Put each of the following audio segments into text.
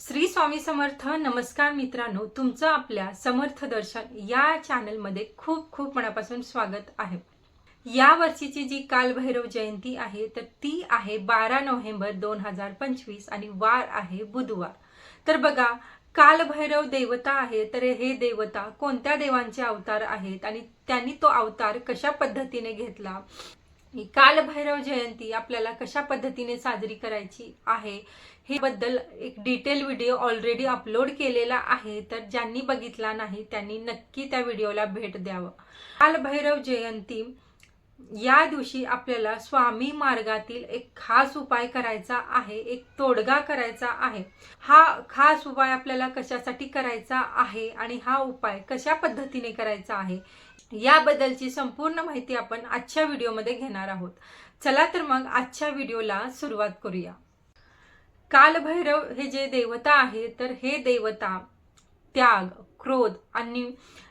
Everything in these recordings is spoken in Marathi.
श्री स्वामी समर्थ नमस्कार मित्रांनो. तुमचं आपल्या समर्थ दर्शन या चॅनलमध्ये खूप खूप मनापासून स्वागत आहे. या वर्षीची जी कालभैरव जयंती आहे तर ती आहे बारा नोव्हेंबर दोन हजार पंचवीस आणि वार आहे बुधवार. तर बघा कालभैरव देवता आहे तर हे देवता कोणत्या देवांचे अवतार आहेत आणि त्यांनी तो अवतार कशा पद्धतीने घेतला? कालभैरव जयंती आपल्याला कशा पद्धतीने साजरी करायची आहे? हे बद्दल एक डिटेल व्हिडिओ ऑलरेडी अपलोड केलेला आहे तर ज्यांनी बघितला नाही त्यांनी नक्की त्या व्हिडिओला भेट द्यावं. कालभैरव जयंती या दिवशी आपल्याला स्वामी मार्गातील एक खास उपाय करायचा आहे एक तोडगा करायचा आहे. हा खास उपाय आपल्याला कशासाठी करायचा आहे आणि हा उपाय कशा पद्धतीने करायचा आहे याबद्दलची संपूर्ण माहिती आपण आजच्या व्हिडिओमध्ये घेणार आहोत. चला तर मग आजच्या व्हिडिओला सुरुवात करूया. कालभैरव हे जे देवता आहे तर हे देवता त्याग क्रोध आणि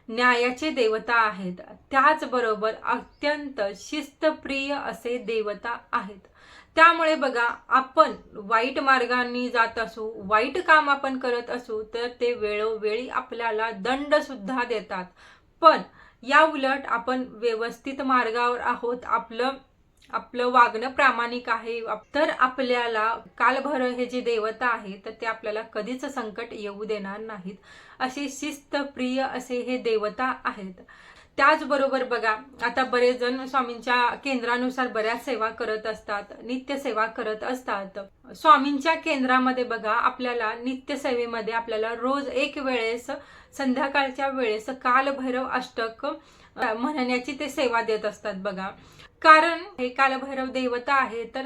न्यायाचे देवता आहेत. त्याचबरोबर अत्यंत शिस्तप्रिय असे देवता आहेत. त्यामुळे बघा आपण वाईट मार्गाने जात असू वाईट काम आपण करत असू तर ते वेळोवेळी आपल्याला दंड सुद्धा देतात. पण या उलट आपण व्यवस्थित मार्गावर आहोत आपलं आपलं वागणं प्रामाणिक आहे. तर आपल्याला कालभर हे जे देवता आहे तर ते आपल्याला कधीच संकट येऊ देणार नाहीत. असे शिस्तप्रिय असे हे देवता आहेत. त्याचबरोबर बघा आता बरेच जण स्वामींच्या केंद्रानुसार बऱ्याच सेवा करत असतात नित्य सेवा करत असतात. स्वामींच्या केंद्रामध्ये बघा आपल्याला नित्य सेवेमध्ये आपल्याला रोज एक वेळेस संध्याकाळच्या वेळेस कालभैरव अष्टक म्हणण्याची ते सेवा देत असतात बघा. कारण हे कालभैरव देवता आहे तर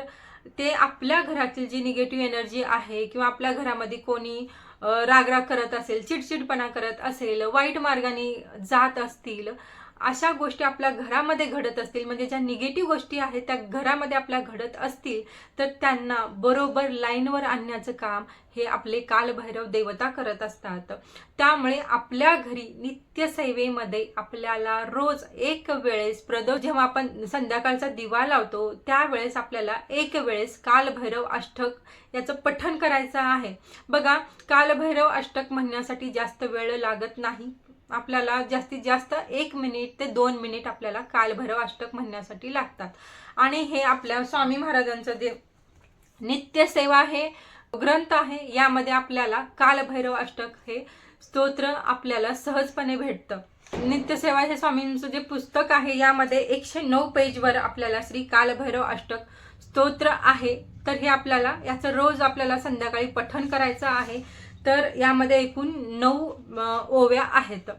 ते आपल्या घरातील जी निगेटिव्ह एनर्जी आहे किंवा आपल्या घरामध्ये कोणी रागराग करत असेल चिडचिडपणा करत असेल वाईट मार्गाने जात असतील अशा गोष्टी आपल्या घरामध्ये घडत असतील म्हणजे ज्या निगेटिव्ह गोष्टी आहेत त्या घरामध्ये आपल्या घडत असतील तर त्यांना बरोबर लाईनवर आणण्याचं काम हे आपले कालभैरव देवता करत असतात. त्यामुळे आपल्या घरी नित्यसेवेमध्ये आपल्याला रोज एक वेळेस प्रदोष जेव्हा आपण संध्याकाळचा दिवा लावतो त्यावेळेस आपल्याला एक वेळेस कालभैरव अष्टक याचं पठण करायचं आहे. बघा कालभैरव अष्टक म्हणण्यासाठी जास्त वेळ लागत नाही. आपल्याला जास्तीत जास्त एक मिनिट ते दोन मिनिट आपल्याला कालभैरव अष्टक म्हणण्यासाठी लागतात. आणि हे आपल्या स्वामी महाराजांचं जे नित्य सेवा हे ग्रंथ आहे यामध्ये आपल्याला कालभैरव अष्टक हे स्तोत्र आपल्याला सहजपणे भेटतं. नित्यसेवा हे स्वामींचं जे पुस्तक आहे यामध्ये एकशे नऊ पेजवर आपल्याला श्री कालभैरव अष्टक स्तोत्र आहे. तर हे आपल्याला याचं रोज आपल्याला संध्याकाळी पठण करायचं आहे. तर यामध्ये एकूण नऊ ओव्या आहेत.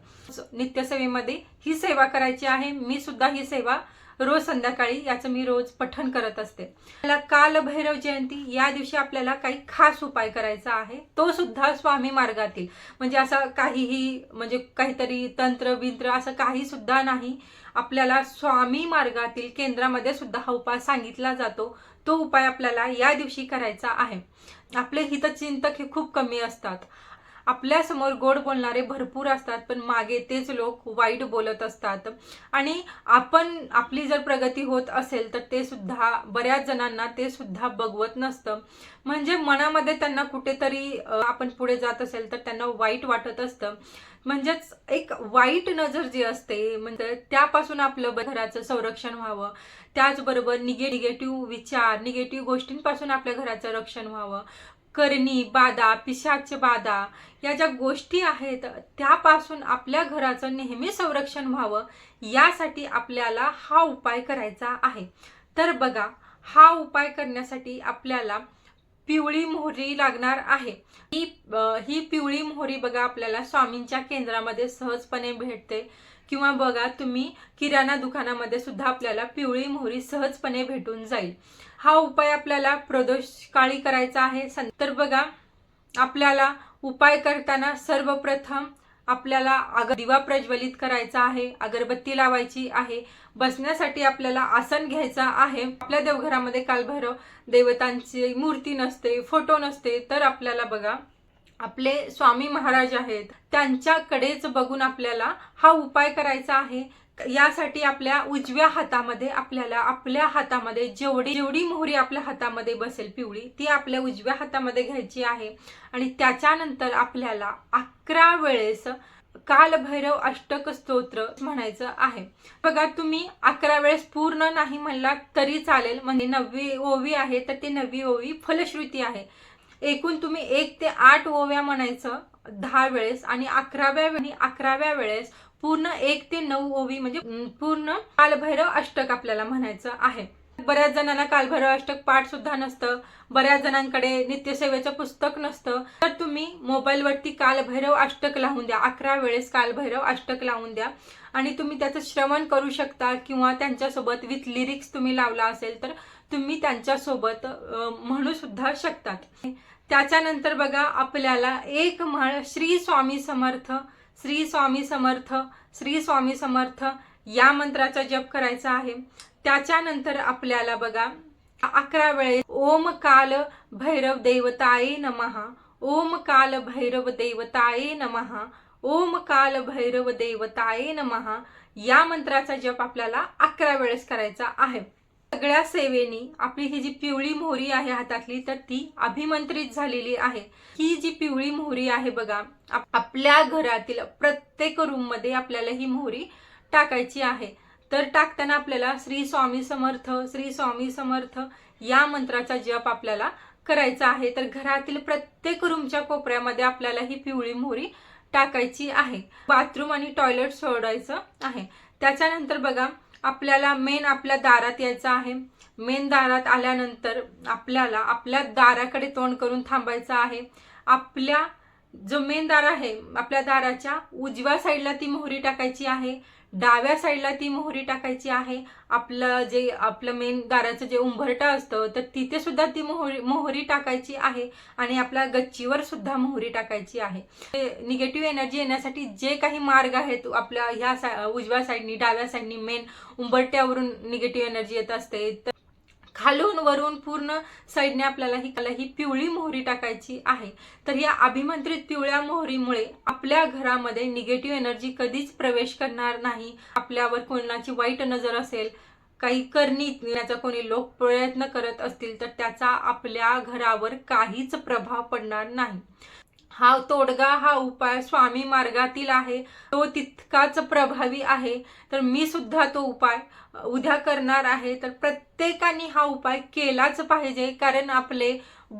नित्यसेवेमध्ये ही सेवा करायची आहे. मी सुद्धा ही सेवा रोज संध्याकाळी याचं मी रोज पठण करत असते. मला कालभैरव जयंती या दिवशी आपल्याला काही खास उपाय करायचा आहे तो सुद्धा स्वामी मार्गातील. म्हणजे असं काहीही म्हणजे काहीतरी तंत्र बिंत्र असं काही सुद्धा नाही. आपल्याला स्वामी मार्गातील केंद्रामध्ये सुद्धा हा उपाय सांगितला जातो. तो उपाय आपल्याला या दिवशी करायचा आहे. आपले हितचिंतक हे खूप कमी असतात. आपल्यासमोर गोड बोलणारे भरपूर असतात पण मागे तेच लोक वाईट बोलत असतात. आणि आपण आपली जर प्रगती होत असेल तर ते सुद्धा बऱ्याच जणांना ते सुद्धा बघवत नसतं. म्हणजे मनामध्ये त्यांना कुठेतरी आपण पुढे जात असेल तर त्यांना वाईट वाटत असतं. म्हणजेच एक वाईट नजर जी असते म्हणजे त्यापासून आपलं घराचं संरक्षण व्हावं. त्याचबरोबर निगे निगेटिव्ह विचार निगेटिव्ह गोष्टींपासून आपल्या घराचं रक्षण व्हावं. करणी बाधा पिशाच बाधा या ज्या गोष्टी आहेत त्यापासून आपल्या घराचं नेहमी संरक्षण व्हावं यासाठी आपल्याला हा उपाय करायचा आहे. तर बघा हा उपाय करण्यासाठी आपल्याला पिवळी मोहरी लागणार आहे. ही ही पिवळी मोहरी बघा आपल्याला स्वामींच्या केंद्रामध्ये सहजपणे भेटते. किंवा बघा तुम्ही किराणा दुकानामध्ये सुद्धा आपल्याला पिवळी मोहरी सहजपणे भेटून जाईल. हा उपाय आपल्याला प्रदोष काळी करायचा आहे. तर बघा आपल्याला उपाय करताना सर्वप्रथम आपल्याला अग दिवा प्रज्वलित करायचा आहे अगरबत्ती लावायची आहे बसण्यासाठी आपल्याला आसन घ्यायचा आहे. आपल्या देवघरामध्ये कालभैरव देवतांची मूर्ती नसते फोटो नसते तर आपल्याला बघा आपले स्वामी महाराज आहेत त्यांच्याकडेच बघून आपल्याला हा उपाय करायचा आहे. यासाठी आपल्या उजव्या हातामध्ये आपल्याला आपल्या हातामध्ये जेवढी जेवढी मोहरी आपल्या हातामध्ये बसेल पिवळी ती आपल्या उजव्या हातामध्ये घ्यायची आहे. आणि त्याच्यानंतर आपल्याला अकरा वेळेस कालभैरव अष्टक स्तोत्र म्हणायचं आहे. बघा तुम्ही अकरा वेळेस पूर्ण नाही म्हणला तरी चालेल. म्हणजे नववी ओवी आहे तर ती नववी ओवी फलश्रुती आहे. एकूण तुम्ही एक ते आठ ओव्या म्हणायचं दहा वेळेस. आणि अकराव्या अकराव्या वेळेस पूर्ण एक ते नऊ ओवी म्हणजे पूर्ण कालभैरव अष्टक आपल्याला म्हणायचं आहे. बऱ्याच जणांना कालभैरव अष्टक पाठ सुद्धा नसतं बऱ्याच जणांकडे नित्यसेवेचं पुस्तक नसतं. तर तुम्ही मोबाईलवरती कालभैरव अष्टक लावून द्या अकरा वेळेस कालभैरव अष्टक लावून द्या. आणि तुम्ही त्याचं श्रवण करू शकता किंवा त्यांच्यासोबत विथ लिरिक्स तुम्ही लावला असेल तर तुम्ही त्यांच्यासोबत म्हणू सुद्धा शकतात. त्याच्यानंतर बघा आपल्याला एक म्हण श्री स्वामी समर्थ श्री स्वामी समर्थ श्री स्वामी समर्थ या मंत्राचा जप करायचा आहे. त्याच्यानंतर आपल्याला बघा अकरा वेळेस ओम काल भैरव देवताये नमहा ओम काल भैरव देवताये नमहा ओम काल भैरव देवताये नमहा या मंत्राचा जप आपल्याला अकरा वेळेस करायचा आहे. सगळ्या सेवेनी आपली ही जी पिवळी मोहरी आहे हातातली तर ती अभिमंत्रित झालेली आहे. ही जी पिवळी मोहरी आहे बघा आपल्या घरातील प्रत्येक रूममध्ये आपल्याला ही मोहरी टाकायची आहे. तर टाकताना आपल्याला श्री स्वामी समर्थ श्री स्वामी समर्थ या मंत्राचा जप आपल्याला करायचा आहे. तर घरातील प्रत्येक रूमच्या कोपऱ्यामध्ये आपल्याला ही पिवळी मोहरी टाकायची आहे. बाथरूम आणि टॉयलेट सोडायचं आहे. त्याच्यानंतर बघा आपल्याला मेन आपल्या दारात यायचं आहे. मेन दारात आल्यानंतर आपल्याला आपल्या दाराकडे तोंड करून थांबायचं आहे. आपल्या जो मेन दार आहे आपल्या दाराच्या उजव्या साईडला ती मोहरी टाकायची आहे. डाव्या साईडला ती मोहरी टाकायची आहे. आपलं जे आपलं मेन दाराचं जे उंबरटं असतं तर तिथे सुद्धा ती मोहरी मोहरी टाकायची आहे. आणि आपल्या गच्चीवर सुद्धा मोहरी टाकायची आहे. निगेटिव्ह एनर्जी येण्यासाठी जे काही मार्ग आहेत आपल्या ह्या सा उजव्या साईडनी डाव्या साईडनी मेन उंबरट्यावरून निगेटिव्ह एनर्जी येत असते. तर खालून वरून पूर्ण साईडने आपल्याला ही कला ही पिवळी मोहरी टाकायची आहे. तर या अभिमंत्रित पिवळ्या मोहरीमुळे आपल्या घरामध्ये निगेटिव्ह एनर्जी कधीच प्रवेश करणार नाही. आपल्यावर कोणाची वाईट नजर असेल काही करणी याचा कोणी लोक प्रयत्न करत असतील तर त्याचा आपल्या घरावर काहीच प्रभाव पडणार नाही. हा तोडगा हा उपाय स्वामी मार्गातील आहे. तो तितकाच प्रभावी आहे. तर मी सुद्धा तो उपाय उद्या करणार आहे. तर प्रत्येकाने हा उपाय केलाच पाहिजे. कारण आपले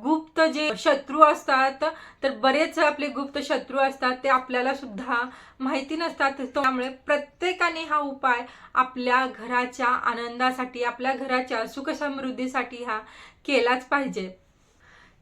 गुप्त जे शत्रू असतात तर बरेच आपले गुप्त शत्रू असतात ते आपल्याला सुद्धा माहिती नसतात. त्यामुळे प्रत्येकाने हा उपाय आपल्या घराच्या आनंदासाठी आपल्या घराच्या सुख समृद्धीसाठी हा केलाच पाहिजे.